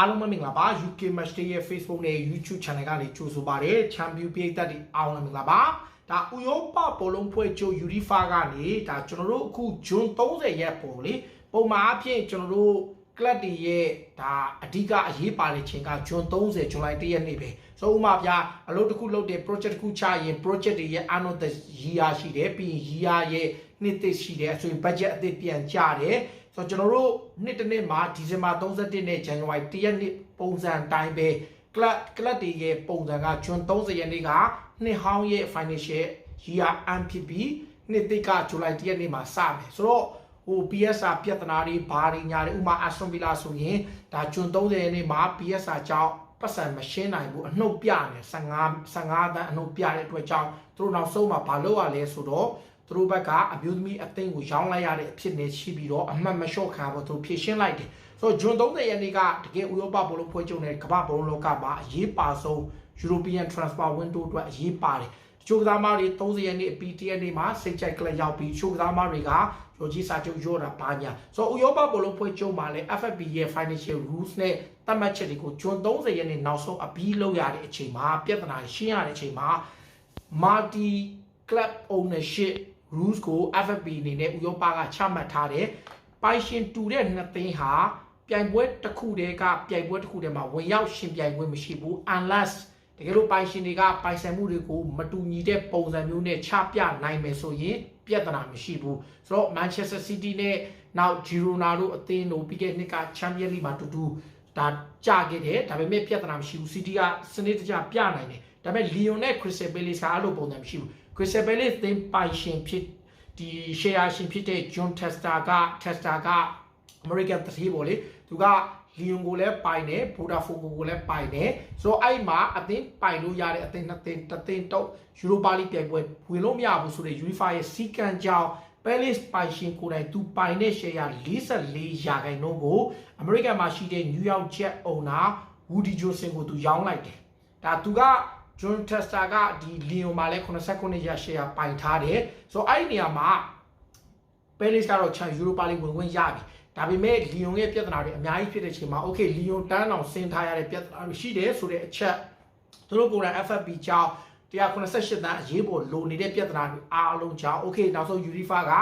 အားလုံးပဲမင်္ဂလာပါ UK Match Day ရဲ့ Facebook နဲ့ YouTube Channel ကနေကြိုဆိုပါရစေ။ Champion ပြည်သက်တွေအားလုံးမင်္ဂလာပါ။ဒါဥရောပဘောလုံးဖွဲ့ချုပ် UEFA ကနေဒါကျွန်တော်တို့အခု June 30ရက်ပေါ်လေပုံမှန်အဖြစ်ကျွန်တော်တို့ club တွေရဲ့ဒါအဓိကအရေးပါတဲ့ချိန်က June 30 July 1ရက်နေ့ပဲ။ဆိုဥမာပြအလုပ်တစ်ခုလုပ်တဲ့ project တစ်ခုချရင် project တွေရဲ့ end of the year ရှိတယ်ပြီးရင် year ရဲ့နှစ်သစ်ရှိတယ်ဆိုရင် budget အသစ်ပြန်ကျတယ် ဆိုတော့ကျွန်တော်တို့နှစ်တစ်နှစ်မှာဒီဇင်ဘာ31နဲ့ January 1ရက်နေ့ပုံစံအတိုင်းပဲ club club တွေရဲ့ပုံစံက June 30ရက်နေ့ကနှစ်ဟောင်းရဲ့ financial year end ဖြစ်ပြီးနှစ်သစ်က July 1ရက်နေ့မှာစမယ်ဆိုတော့ဟို PSR ပြဿနာတွေဘာတွေညာတွေဥမာ Aston Villa ဆိုရင်ဒါ June 30ရက်နေ့မှာ PSR ကြောင့်ပတ်စံမရှင်းနိုင်ဘူးအနှုတ်ပြနေ15 15တန်းအနှုတ်ပြတဲ့အတွက်ကြောင့်သူတို့နောက်ဆုံးမှာဘာလုပ်ရလဲဆိုတော့ သူတို့ဘက်ကအမျိုးသမီးအသိန်းကိုရောင်းလိုက်ရတဲ့အဖြစ်နဲ့ရှိပြီးတော့အမှတ်မလျှော့ခံဖို့သူတို့ဖြည့်ရှင်းလိုက်တယ်ဆိုတော့ဂျွန်30ရက်နေ့ကတကယ်ဥရောပဘောလုံးဖွဲ့ချုပ်နဲ့ကမ္ဘာဘောလုံးလောကမှာအရေးပါဆုံး European Transfer Window အတွက်အရေးပါတယ်တချို့ကစားမတွေ30ရက်နေ့အပီ1ရက်နေ့မှာစိတ်ကြိုက်ကလပ်ရောက်ပြီးတချို့ကစားမတွေကရောကြီးစာချုပ်ရောတာပါညာဆိုတော့ဥရောပဘောလုံးဖွဲ့ချုပ်မှာလည်း FFP ရဲ့ financial rules နဲ့သတ်မှတ်ချက်တွေကိုဂျွန်30ရက်နေ့နောက်ဆုံးအပြီးလောက်ရတဲ့အချိန်မှာပြဿနာရှင်းရတဲ့အချိန်မှာ multi club ownership rules ကို FFP အနေနဲ့ဥရောပကချမှတ်ထားတယ်ပိုင်ရှင်တူတဲ့နှစ်သိန်းဟာပြိုင်ပွဲတစ်ခုတည်းကပြိုင်ပွဲတစ်ခုတည်းမှာဝင်ရောက်ရှင်ပြိုင်ပွဲမရှိဘူး unless တကယ်လို့ပိုင်ရှင်တွေကပိုင်ဆိုင်မှုတွေကိုမတူညီတဲ့ပုံစံမျိုးနဲ့ချပြနိုင်မယ်ဆိုရင်ပြဿနာမရှိဘူးဆိုတော့ Manchester City နဲ့နောက် Girona တို့အသင်းတို့ပြီးခဲ့တဲ့နှစ်က Champions League မှာတူတူဒါကြခဲ့တယ်ဒါပေမဲ့ပြဿနာမရှိဘူး City ကစနစ်တကျပြနိုင်တယ်ဒါပေမဲ့ Lyon နဲ့ Crystal Palace ကအဲ့လိုပုံစံမရှိဘူး Crystal Palace သင်းပိုင်ရှင်ဖြစ်ဒီ share ရှင်ဖြစ်တဲ့ John Tester က Tester က American တတိပေါ့လေသူက Lyon ကိုလည်းပိုင်တယ် Vodafone ကိုလည်းပိုင်တယ်ဆိုတော့အဲ့မှာအသင်းပိုင်လို့ရတဲ့အသင်းနှစ်သင်းတစ်သင်းတော့ Europa League ပြိုင်ပွဲဝင်လို့မရဘူးဆိုတဲ့ UEFA ရဲ့စီကံကြောင့် Palace ပိုင်ရှင်ကိုယ်တိုင်သူပိုင်တဲ့ share 44ရာခိုင်နှုန်းကို American မှာရှိတဲ့ New York Jet owner Woody Johnson ကိုသူရောင်းလိုက်တယ်ဒါသူက John Tester ကဒီ Lyon မှာလည်း89ရာ share ပိုင်ထားတယ်ဆိုတော့အဲ့ဒီနေရာမှာ Palace ကတော့ Champions Europa League ဝင်ခွင့်ရပြီဒါပေမဲ့ Lyon ရဲ့ပြဿနာတွေအများကြီးဖြစ်တဲ့ချိန်မှာ okay Lyon တန်းအောင်ဆင်းထားရတဲ့ပြဿနာတွေရှိတယ်ဆိုတဲ့အချက်သူတို့ကိုယ်တိုင် FFP ကြောင့်188တန်းအရေးပေါ်လိုနေတဲ့ပြဿနာတွေအားလုံးကြောင့် okay နောက်ဆုံး UEFA က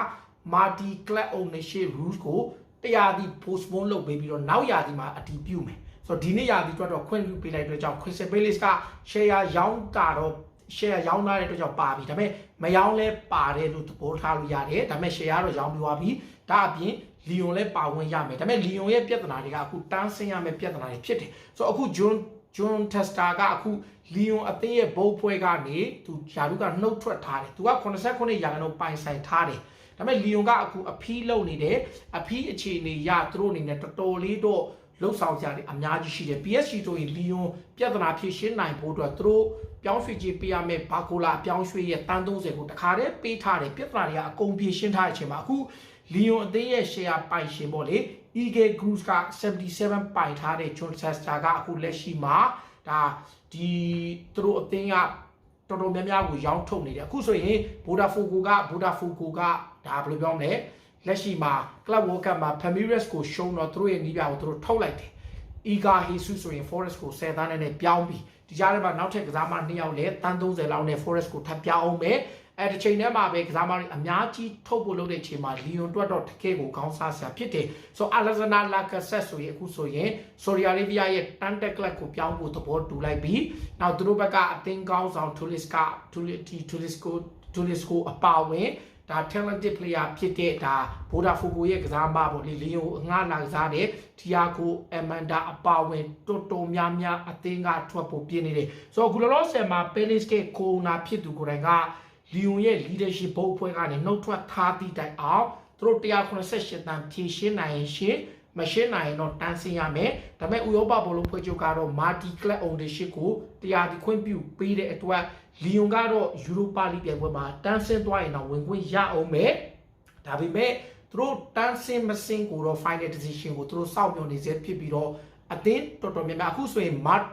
multi club ownership rules ကိုတရားဒီ postpone လုပ်ပေးပြီးတော့နောက်ရာသီမှာအတည်ပြုမယ် ဆိုတော့ဒီနေ့ရာသီအတွက်တော့ခွင့်ပြုပေးလိုက်တဲ့ကြောင့် Crystal Palace က share ရောင်းတာတော့ share ရောင်းထားတဲ့အတွက်ကြောင့်ပါပြီဒါပေမဲ့မရောင်းလဲပါတယ်လို့သဘောထားလို့ရတယ်ဒါပေမဲ့ share ကတော့ရောင်းပြီးသွားပြီဒါအပြင်လီယွန်လည်းပါဝင်ရမယ်ဒါပေမဲ့လီယွန်ရဲ့ပြဿနာတွေကအခုတန်းဆင်းရမယ့်ပြဿနာတွေဖြစ်တယ်ဆိုတော့အခု John John Tester ကအခုလီယွန်အသင်းရဲ့ဘုတ်ဖွဲကနေသူယာရုကနှုတ်ထွက်ထားတယ်သူက89ရာခိုင်နှုန်းပိုင်ဆိုင်ထားတယ်ဒါပေမဲ့လီယွန်ကအခုအဖီးလုံနေတယ်အဖီးအခြေအနေရသူတို့အနေနဲ့တော်တော်လေးတော့ လှုပ်ဆောင်ကြတယ်အများကြီးရှိတယ် PSG တို့ရင်လီယွန်ပြဿနာဖြေရှင်းနိုင်ဖို့အတွက်သူတို့ပြောင်းရွှေ့ခြင်းပေးရမယ့်ဘာကိုလာအပြောင်းရွှေ့ရဲ့တန်း30ကိုတခါတည်းပေးထားတယ်ပြဿနာတွေကအကုန်ဖြေရှင်းထားတဲ့အချိန်မှာအခုလီယွန်အသင်းရဲ့ share ပိုင်ရှင်ပေါ့လေ Eagle Group က77ပိုင်ထားတဲ့ John Chester ကအခုလက်ရှိမှာဒါဒီသူတို့အသင်းကတော်တော်များများကိုရောင်းထုတ်နေတယ်အခုဆိုရင် Vodafone က Vodafone ကဒါဘယ်လိုပြောမလဲ လက်ရှိမှာ Club World Cup မှာ Palmeiras ကိုရှုံးတော့သူတို့ရဲ့နီးပြကိုသူတို့ထုတ်လိုက်တယ် Iga Jesus ဆိုရင် Forest ကို10တန်းနဲ့ပြောင်းပြီးဒီကြားထဲမှာနောက်ထပ်ကစားမ2ယောက်လည်းတန်း30လောက်နဲ့ Forest ကိုထပ်ပြောင်းအောင်ပဲအဲတစ်ချိန်တည်းမှာပဲကစားမတွေအများကြီးထုတ်ဖို့လုပ်တဲ့ချိန်မှာ Leon တွတ်တော့တကယ်ကိုခေါင်းစားစရာဖြစ်တယ်ဆို Alexander Lacazette ဆိုရင်အခုဆိုရင် Saudi Arabia ရဲ့ Tante Club ကိုပြောင်းဖို့သဘောတူလိုက်ပြီးနောက်သူတို့ဘက်ကအသင်းကောင်းဆောင် Tuliska Tulisco Tulisco အပါဝင် ဒါ talented player ဖြစ်တဲ့ဒါ Vodafone ရဲ့ကစားမပေါ့လေလီယိုငှားလာကစားတဲ့ Thiago Amanda အပါဝင်တော်တော်များများအသင်းကထွက်ဖို့ပြင်နေတယ်ဆိုတော့အခုလောလောဆယ်မှာ Palace ကကိုနာဖြစ်သူကိုယ်တိုင်ကလီယွန်ရဲ့ leadership ဘုတ်အဖွဲ့ကနေနှုတ်ထွက်ထားသည့်တိုင်အောင်သူတို့188တန်းဖြည့်ရှင်းနိုင်ရင်ရှင်း မရှင်းနိုင်ရင်တော့တန်းဆင်းရမယ်ဒါပေမဲ့ဥရောပဘောလုံးဖွဲ့ချုပ်ကတော့ multi club ownership ကိုတရားဒီခွင့်ပြုပေးတဲ့အတွက်လီယွန်ကတော့ Europa League ပြိုင်ပွဲမှာတန်းဆင်းသွားရင်တော့ဝင်ခွင့်ရအောင်မယ်ဒါပေမဲ့သူတို့တန်းဆင်းမဆင်းကိုတော့ final decision ကိုသူတို့စောင့်မျှော်နေစေဖြစ်ပြီးတော့အသင်းတော်တော်များများအခုဆိုရင် Mart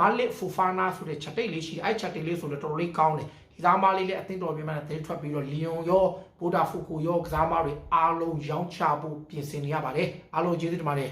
Malik Fofana ဆိုတဲ့ချက်တိတ်လေးရှိအဲ့ချက်တိတ်လေးဆိုတော့တော်တော်လေးကောင်းတယ်ဒီ ကစားမလေးလည်းအသင်းတော်များများနဲ့တင်းထွက်ပြီးတော့လီယွန်ရောဗိုဒါဖူကိုရောကစားမတွေအားလုံးရောင်းချဖို့ပြင်ဆင်နေရပါတယ်အားလုံးကျေးဇူးတင်ပါတယ်